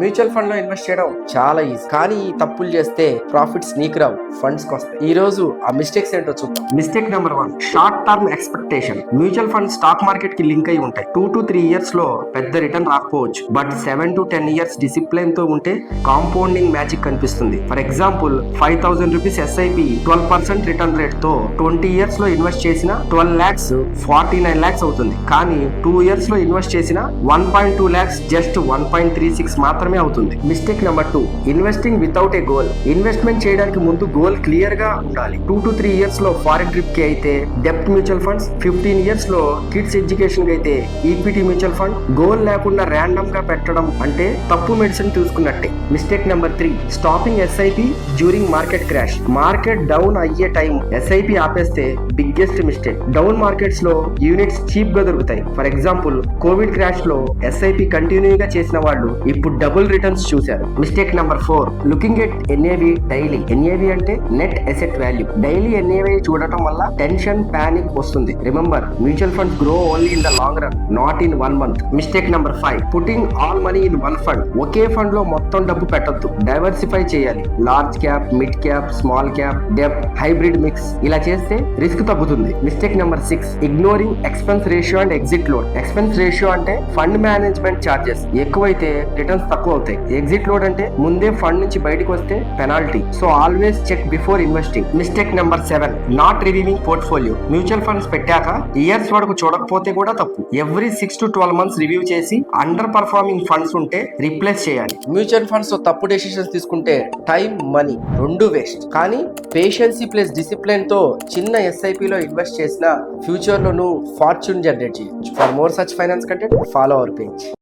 Mutual ఫండ్లో invest చేయడం చాలా ఈజీ. కానీ ఈ తప్పులు చేస్తే ప్రాఫిట్స్ నీకు రావు ఫండ్స్ వస్తాయి. ఈ రోజు ఆ మిస్టేక్స్ ఏంటో చూద్దాం. Mistake number one short term expectation. Mutual fund stock మార్కెట్కి లింక్ అయి ఉంటాయి. టూ టు త్రీ ఇయర్స్లో పెద్ద రిటర్న్ రాకపోవచ్చు. But seven to ten years డిసిప్లిన్తో ఉంటే కాంపౌండింగ్ మ్యాజిక్ కనిపిస్తుంది. For example five thousand rupees SIP twelve percent return రేట్తో twenty ఇయర్స్లో invest చేసిన twelve lakhs forty nine lakhs అవుతుంది. కానీ టూ ఇయర్స్లో ఇన్వెస్ట్ చేసిన one point two lakhs just one point three six మాత్రమే అవుతుంది. Mistake number two investing without a goal investment చేయడానికి ముందు గోల్ క్లియర్గా ఉండాలి. టూ టు త్రీ ఇయర్స్లో ఫారెన్ ట్రిప్కి అయితే డెప్ట్ మ్యూచువల్ ఫండ్స్ ఫిఫ్టీన్ ఇయర్స్లో కిడ్స్ ఎడ్యుకేషన్కి అయితే ఈక్విటీ మ్యూచువల్ ఫండ్ గోల్ లేకుండా ర్యాండమ్గా పెట్టడం అంటే తప్పు medicine తీసుకున్నట్టే mistake number three stopping SIP during market crash market down అయ్యే టైం ఎస్ఐపి ఆపేస్తే బిగ్గెస్ట్ మిస్టేక్ డౌన్ మార్కెట్స్లో యూనిట్స్ చీప్గా దొరుకుతాయి. ఫర్ ఎగ్జాంపుల్ కోవిడ్ క్రాష్లో ఎస్ఐపి కంటిన్యూగా చేసిన వాళ్ళు ఇప్పుడు డబుల్ రిటర్న్స్ చూశారు. Mistake number four looking at NAV daily. NAV అంటే net asset value. Daily NAV చూడటం వల్ల టెన్షన్ పానిక్ వస్తుంది. Remember mutual fund grow only in the long run not in one month. Mistake number five putting all money in one fund. ఒకే ఫండ్లో మొత్తం డబ్బు పెట్టొద్దు. Diversify చేయాలి. Large cap mid cap small cap debt hybrid mix. ఇలా చేస్తే risk తగ్గుతుంది. Mistake number six ignoring expense ratio and exit load. Expense ratio అంటే fund management charges. ఎక్కువైతే రిటర్న్స్ తక్కువ అవుతాయి. ఎగ్జిట్ లోడ్ అంటే ముందే ఫండ్ నుంచి బయటకు వస్తే penalty so always check before investing mistake number seven not reviewing portfolio mutual funds పెట్టాక ఇయర్స్ వరకు చూడకపోతే కూడా తప్పు. Every six to twelve months review చేసి అండర్ పర్ఫార్మింగ్ ఫండ్స్ ఉంటే రిప్లేస్ చేయాలి. మ్యూచువల్ ఫండ్స్ తప్పు డెసిషన్స్ తీసుకుంటే టైం మనీ రెండు వేస్ట్ కానీ పేషెన్సీ ప్లస్ డిసిప్లిన్తో చిన్న ఎస్ఐపి లో ఇన్వెస్ట్ చేసిన ఫ్యూచర్లో నువ్వు ఫార్చ్యూన్ జనరేట్ చేయొచ్చు. For more such finance content follow our page